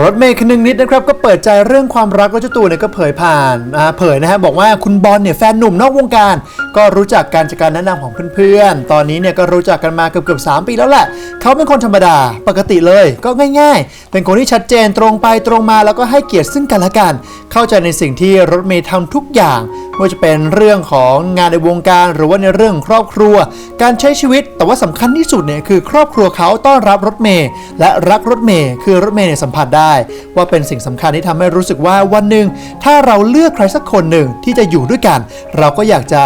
รถเมย์คนึงนิดนะครับก็เปิดใจเรื่องความรักว่าเจ้าตัวเนี่ยก็เผยผ่านเผยนะฮะบอกว่าคุณบอลเนี่ยแฟนหนุ่มนอกวงการ ก็รู้จักกันจากการแนะนำของเพื่อนๆ ตอนนี้เนี่ยก็รู้จักกันมาเกือบเกือบสามปีแล้วแหละ เขาเป็นคนธรรมดาปกติเลยก็ง่ายๆ เป็นคนที่ชัดเจนตรงไปตรงมาแล้วก็ให้เกียรติซึ่งกันและกัน เข้าใจในสิ่งที่รถเมย์ทำทุกอย่าง ว่าจะเป็นเรื่องของงานในวงการ หรือว่าในเรื่องครอบครัว การใช้ชีวิตแต่ว่าสำคัญที่สุดเนี่ยคือครอบครัวเขาต้อนรับรถเมย์และรักรถเมย์คือรถเมย์เนี่ยสัมผัสได้ ว่าเป็นสิ่งสำคัญที่ทำให้รู้สึกว่าวันหนึ่งถ้าเราเลือกใครสักคนหนึ่งที่จะอยู่ด้วยกัน เราก็อยากจะ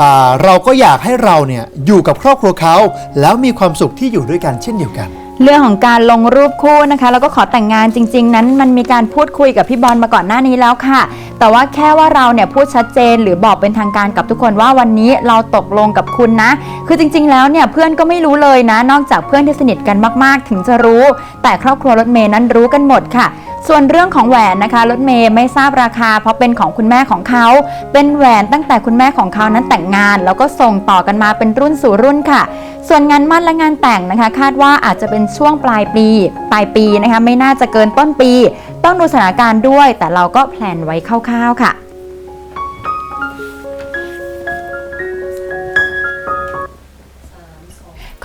อ่าเราก็อยากให้เราเนี่ยอยู่กับครอบครัวเขา แล้วมีความสุขที่อยู่ด้วยกันเช่นเดียวกัน เรื่องของการลงรูปคู่นะคะ แล้วก็ขอแต่งงานจริง ๆ นั้นมันมีการพูดคุยกับพี่บอลมาก่อนหน้านี้แล้วค่ะ แต่ว่าแค่ว่าเราเนี่ยพูดชัดเจนหรือบอกเป็นทางการกับทุกคนว่าวันนี้เราตกลงกับคุณนะ คือจริง ๆ แล้วเนี่ยเพื่อนก็ไม่รู้เลยนะ นอกจากเพื่อนที่สนิทกันมาก ๆ ถึงจะรู้ แต่ครอบครัวรถเมย์นั้นรู้กันหมดค่ะ ส่วนเรื่องของแหวนนะคะรถเมย์ไม่ทราบราคา เพราะเป็นของคุณแม่ของเขา เป็นแหวนตั้งแต่คุณแม่ของเขานั้นแต่งงาน แล้วก็ส่งต่อกันมาเป็นรุ่นสู่รุ่นค่ะ ส่วนงานมั่นและงานแต่งนะคะ คาดว่าอาจจะเป็นช่วงปลายปี ปลายปีนะคะไม่น่าจะเกินต้นปี ต้องดูสถานการณ์ด้วย แต่เราก็แพลนไว้คร่าวๆค่ะ